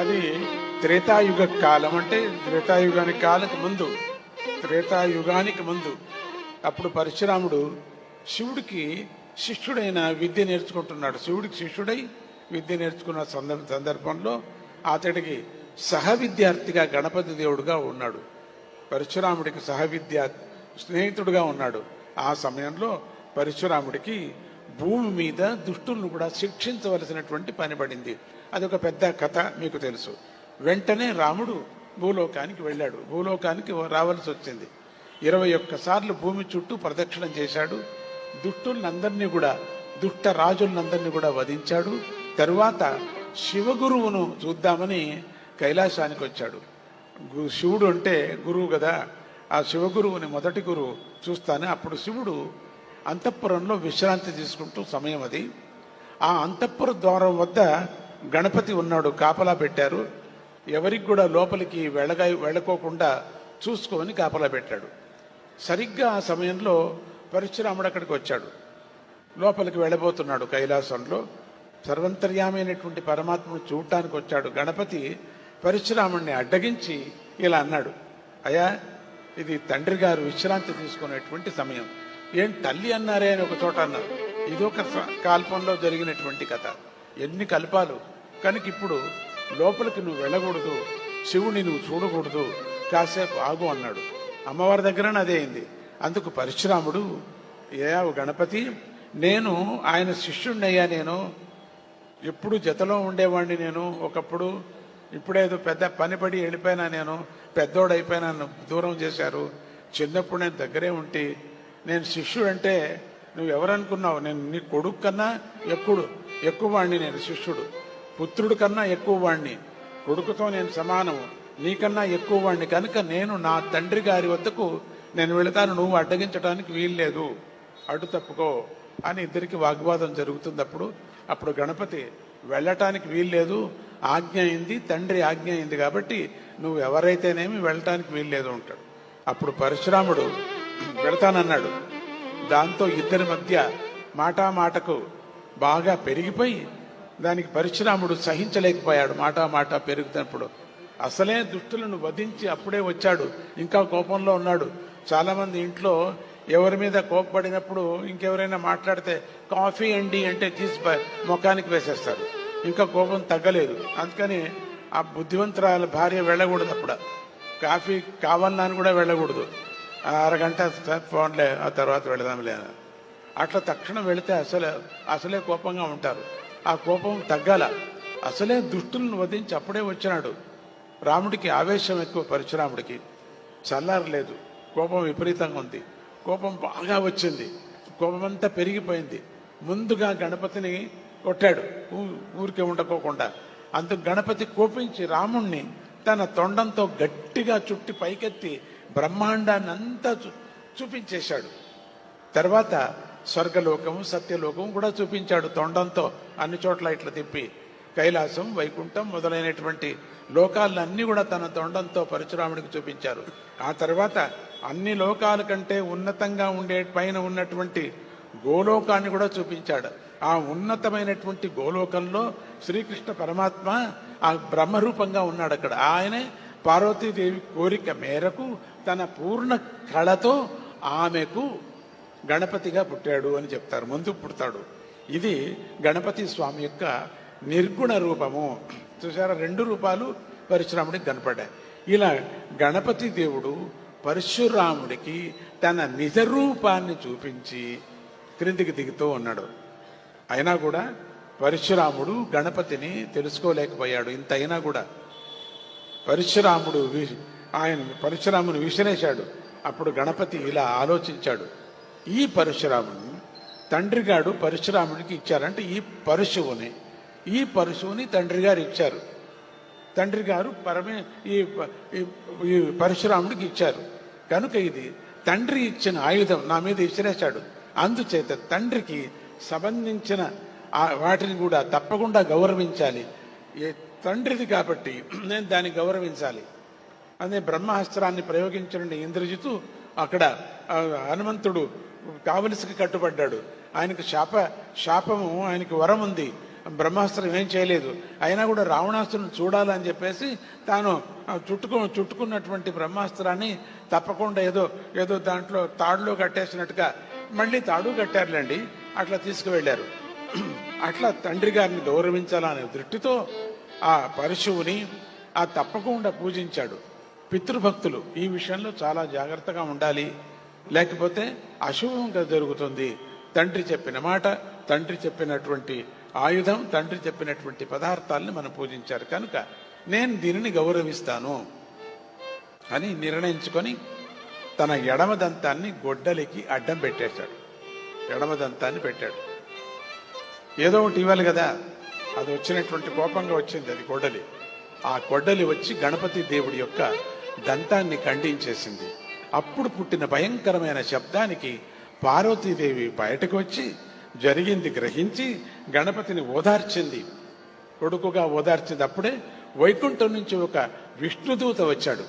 అది త్రేతాయుగ కాలం అంటే త్రేతాయుగానికి కాలకు ముందు త్రేతాయుగానికి ముందు. అప్పుడు పరశురాముడు శివుడికి శిష్యుడైన విద్య నేర్చుకుంటున్నాడు. శివుడికి శిష్యుడై విద్య నేర్చుకున్న సందర్భ సందర్భంలో అతడికి సహ విద్యార్థిగా గణపతి దేవుడుగా ఉన్నాడు. పరశురాముడికి సహ విద్యా స్నేహితుడుగా ఉన్నాడు. ఆ సమయంలో పరశురాముడికి భూమి మీద దుష్టులను కూడా శిక్షించవలసినటువంటి పని పడింది. అదొక పెద్ద కథ మీకు తెలుసు. వెంటనే రాముడు భూలోకానికి వెళ్ళాడు. భూలోకానికి రావాల్సి వచ్చింది. ఇరవై ఒక్కసార్లు భూమి చుట్టూ ప్రదక్షిణం చేశాడు. దుష్టులందరినీ కూడా దుష్ట రాజులందరినీ కూడా వధించాడు. తరువాత శివగురువును చూద్దామని కైలాసానికి వచ్చాడు. గు- శివుడు అంటే గురువు కదా. ఆ శివగురువుని మొదటి గురువు చూస్తాను అప్పుడు శివుడు అంతఃపురంలో విశ్రాంతి తీసుకుంటూ సమయం అది. ఆ అంతఃపుర ద్వారం వద్ద గణపతి ఉన్నాడు కాపలా పెట్టారు. ఎవరికి కూడా లోపలికి వెళ్ళగా వెళ్ళకోకుండా చూసుకొని కాపలా పెట్టాడు. సరిగ్గా ఆ సమయంలో పరశురాముడు అక్కడికి వచ్చాడు. లోపలికి వెళ్ళబోతున్నాడు కైలాసంలో. సర్వంతర్యామైనటువంటి పరమాత్మను చూడటానికి వచ్చాడు గణపతి. పరశురాముడిని అడ్డగించి ఇలా అన్నాడు అయ్యా ఇది తండ్రి గారు విశ్రాంతి తీసుకునేటువంటి సమయం. ఏం తల్లి అన్నారే అని ఒక చోట అన్నారు. ఇది ఒక కాల్పంలో జరిగినటువంటి కథ. ఎన్ని కల్పాలు. కనుక ఇప్పుడు లోపలికి నువ్వు వెళ్ళకూడదు శివుణ్ణి నువ్వు చూడకూడదు కాసేపు ఆగు అన్నాడు. అమ్మవారి దగ్గర అదే అయింది. అందుకు పరశురాముడు ఏ గణపతి నేను ఆయన శిష్యుణ్ణయ్యా నేను. ఎప్పుడు జతలో ఉండేవాడిని నేను. ఒకప్పుడు ఇప్పుడేదో పెద్ద పని పడి వెళ్ళిపోయినా నేను. పెద్దోడైపోయినా దూరం చేశారు. చిన్నప్పుడు నేను దగ్గరే ఉంటే నేను శిష్యుడంటే నువ్వు ఎవరనుకున్నావు నేను నీ కొడుకు కన్నా ఎక్కుడు ఎక్కువ వాడిని నేను శిష్యుడు. పుత్రుడు కన్నా ఎక్కువ వాణ్ణి కొడుకుతో నేను సమానము నీకన్నా ఎక్కువ వాణ్ణి కనుక నేను నా తండ్రి గారి వద్దకు నేను వెళతాను నువ్వు అడ్డగించడానికి వీల్లేదు. అడ్డు తప్పుకో అని ఇద్దరికి వాగ్వాదం జరుగుతుంది అప్పుడు అప్పుడు గణపతి వెళ్ళటానికి వీల్లేదు ఆజ్ఞ అయింది తండ్రి ఆజ్ఞ అయింది కాబట్టి నువ్వు ఎవరైతేనేమి వెళ్ళటానికి వీల్లేదు ఉంటాడు అప్పుడు పరశురాముడు వెళతానన్నాడు. దాంతో ఇద్దరి మధ్య మాటా మాటకు బాగా పెరిగిపోయి దానికి పరశురాముడు సహించలేకపోయాడు. మాటా మాట పెరుగుతున్నప్పుడు అసలే దుష్టులను వధించి అప్పుడే వచ్చాడు. ఇంకా కోపంలో ఉన్నాడు. చాలామంది ఇంట్లో ఎవరి మీద కోపపడినప్పుడు ఇంకెవరైనా మాట్లాడితే కాఫీ అండి అంటే తీసి ముఖానికి వేసేస్తారు. ఇంకా కోపం తగ్గలేదు. అందుకని ఆ బుద్ధివంతురాల భార్య వెళ్ళకూడదు అప్పుడు కాఫీ కావాలని అని కూడా వెళ్ళకూడదు. ఆ అరగంట ఫోన్లే ఆ తర్వాత వెళదాంలే అని. అట్లా తక్షణం వెళితే అసలే అసలే కోపంగా ఉంటారు. ఆ కోపం తగ్గాల. అసలే దుష్టులను వధించి అప్పుడే వచ్చినాడు. రాముడికి ఆవేశం ఎక్కువ పరశురాముడికి. చల్లారలేదు కోపం విపరీతంగా ఉంది. కోపం బాగా వచ్చింది. కోపం అంతా పెరిగిపోయింది. ముందుగా గణపతిని కొట్టాడు. ఊరికే ఉండకోకుండా. అందుకు గణపతి కోపించి రాముణ్ణి తన తొండంతో గట్టిగా చుట్టి పైకెత్తి బ్రహ్మాండాన్ని అంతా చూ- చూపించేశాడు. తర్వాత స్వర్గలోకము సత్యలోకం కూడా చూపించాడు తొండంతో అన్ని చోట్ల ఇట్లా తిప్పి. కైలాసం వైకుంఠం మొదలైనటువంటి లోకాలన్నీ కూడా తన తొండంతో పరశురాముడికి చూపించారు. ఆ తర్వాత అన్ని లోకాల కంటే ఉన్నతంగా ఉండే పైన ఉన్నటువంటి గోలోకాన్ని కూడా చూపించాడు. ఆ ఉన్నతమైనటువంటి గోలోకంలో శ్రీకృష్ణ పరమాత్మ ఆ బ్రహ్మరూపంగా ఉన్నాడు అక్కడ. ఆయనే పార్వతీదేవి కోరిక మేరకు తన పూర్ణ కళతో ఆమెకు గణపతిగా పుట్టాడు అని చెప్తారు. ముందు పుడతాడు. ఇది గణపతి స్వామి యొక్క నిర్గుణ రూపము. చూసారా రెండు రూపాలు పరశురాముడికి కనపడ్డాయి. ఇలా గణపతి దేవుడు పరశురాముడికి తన నిజ రూపాన్ని చూపించి క్రిందికి దిగుతూ ఉన్నాడు. అయినా కూడా పరశురాముడు గణపతిని తెలుసుకోలేకపోయాడు. ఇంత అయినా కూడా పరశురాముడు ఆయన పరశురాముని విసిరేశాడు. అప్పుడు గణపతి ఇలా ఆలోచించాడు. ఈ పరశురాముని తండ్రిగాడు పరశురాముడికి ఇచ్చారంటే ఈ పరశువుని ఈ పరశువుని తండ్రి గారు ఇచ్చారు. తండ్రి గారు పరమే ఈ ఈ- పరశురాముడికి ఇచ్చారు. కనుక ఇది తండ్రి ఇచ్చిన ఆయుధం నా మీద ఇచ్చిరేశాడు అందుచేత తండ్రికి సంబంధించిన వాటిని కూడా తప్పకుండా గౌరవించాలి. ఏ తండ్రిది కాబట్టి నేను దాన్ని గౌరవించాలి. అనే బ్రహ్మాస్త్రాన్ని ప్రయోగించండి ఇంద్రజితు అక్కడ హనుమంతుడు కావలసికి కట్టుబడ్డాడు. ఆయనకు శాప శాపము ఆయనకు వరం ఉంది. బ్రహ్మాస్త్రం ఏం చేయలేదు. అయినా కూడా రావణాసురుని చూడాలని చెప్పేసి తాను చుట్టుకు చుట్టుకున్నటువంటి బ్రహ్మాస్త్రాన్ని తప్పకుండా ఏదో ఏదో దాంట్లో తాడులో కట్టేసినట్టుగా మళ్ళీ తాడు కట్టారులేండి. అట్లా తీసుకువెళ్ళారు. అట్లా తండ్రి గారిని గౌరవించాలనే దృష్టితో ఆ పరశువుని ఆ తప్పకుండా పూజించాడు. పితృభక్తులు ఈ విషయంలో చాలా జాగ్రత్తగా ఉండాలి. లేకపోతే అశుభంగా జరుగుతుంది. తండ్రి చెప్పిన మాట తండ్రి చెప్పినటువంటి ఆయుధం తండ్రి చెప్పినటువంటి పదార్థాలను మనం పూజించారు. కనుక నేను దీనిని గౌరవిస్తాను అని నిర్ణయించుకొని తన ఎడమ దంతాన్ని గొడ్డలికి అడ్డం పెట్టేశాడు. ఎడమ దంతాన్ని పెట్టాడు. ఏదో ఒకటి ఇవ్వాలి కదా. అది వచ్చినటువంటి కోపంగా వచ్చింది అది గొడ్డలి. ఆ గొడ్డలి వచ్చి గణపతి దేవుడి యొక్క దంతాన్ని ఖండించేసింది. అప్పుడు పుట్టిన భయంకరమైన శబ్దానికి పార్వతీదేవి బయటకు వచ్చి జరిగింది గ్రహించి గణపతిని ఓదార్చింది. కొడుకుగా ఓదార్చింది అప్పుడే వైకుంఠం నుంచి ఒక విష్ణుదూత వచ్చాడు.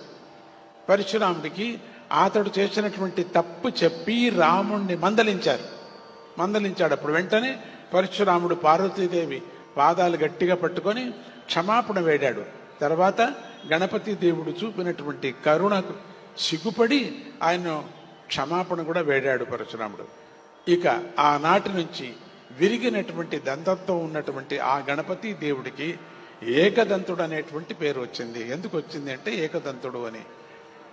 పరశురాముడికి అతడు చేసినటువంటి తప్పు చెప్పి రాముణ్ణి మందలించారు. మందలించాడు అప్పుడు వెంటనే పరశురాముడు పార్వతీదేవి పాదాలు గట్టిగా పట్టుకొని క్షమాపణ వేడాడు. తర్వాత గణపతి దేవుడు చూపినటువంటి కరుణకు సిగ్గుపడి ఆయన క్షమాపణ కూడా వేడాడు పరశురాముడు. ఇక ఆనాటి నుంచి విరిగినటువంటి దంతంతో ఉన్నటువంటి ఆ గణపతి దేవుడికి ఏకదంతుడు అనేటువంటి పేరు వచ్చింది. ఎందుకు వచ్చింది అంటే ఏకదంతుడు అని.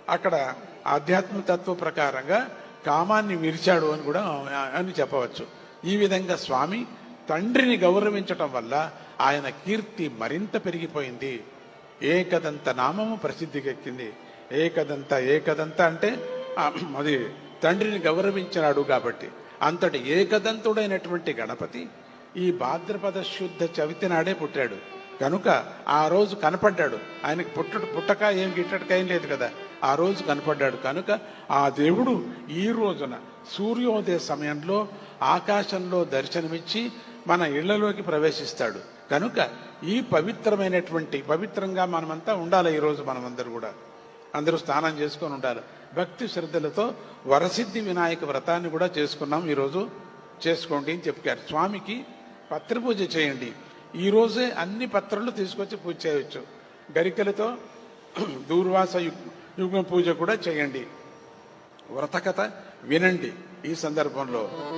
అక్కడ ఆధ్యాత్మికత్వ ప్రకారంగా కామాన్ని విరిచాడు అని కూడా అని చెప్పవచ్చు. ఈ విధంగా స్వామి తండ్రిని గౌరవించటం వల్ల ఆయన కీర్తి మరింత పెరిగిపోయింది. ఏకదంత నామము ప్రసిద్ధికెక్కింది. ఏకదంత ఏకదంత అంటే అది తండ్రిని గౌరవించినాడు కాబట్టి. అంతటి ఏకదంతుడైనటువంటి గణపతి ఈ భాద్రపద శుద్ధ చవితి నాడే పుట్టాడు. కనుక ఆ రోజు కనపడ్డాడు. ఆయనకు పుట్టడు పుట్టక ఏం గిట్టక ఏం లేదు కదా. ఆ రోజు కనపడ్డాడు. కనుక ఆ దేవుడు ఈ రోజున సూర్యోదయ సమయంలో ఆకాశంలో దర్శనమిచ్చి మన ఇళ్ళలోకి ప్రవేశిస్తాడు. కనుక ఈ పవిత్రమైనటువంటి పవిత్రంగా మనమంతా ఉండాలి ఈరోజు మనమందరూ కూడా. అందరూ స్నానం చేసుకొని ఉంటారు. భక్తి శ్రద్ధలతో వరసిద్ధి వినాయక వ్రతాన్ని కూడా చేసుకున్నాం ఈరోజు. చేసుకోండి అని చెప్పారు. స్వామికి పత్రపూజ చేయండి. ఈరోజే అన్ని పత్రలు తీసుకొచ్చి పూజ చేయవచ్చు గరికలతో దూర్వాస యుగ్ యుగ పూజ కూడా చేయండి. వ్రతకథ వినండి ఈ సందర్భంలో.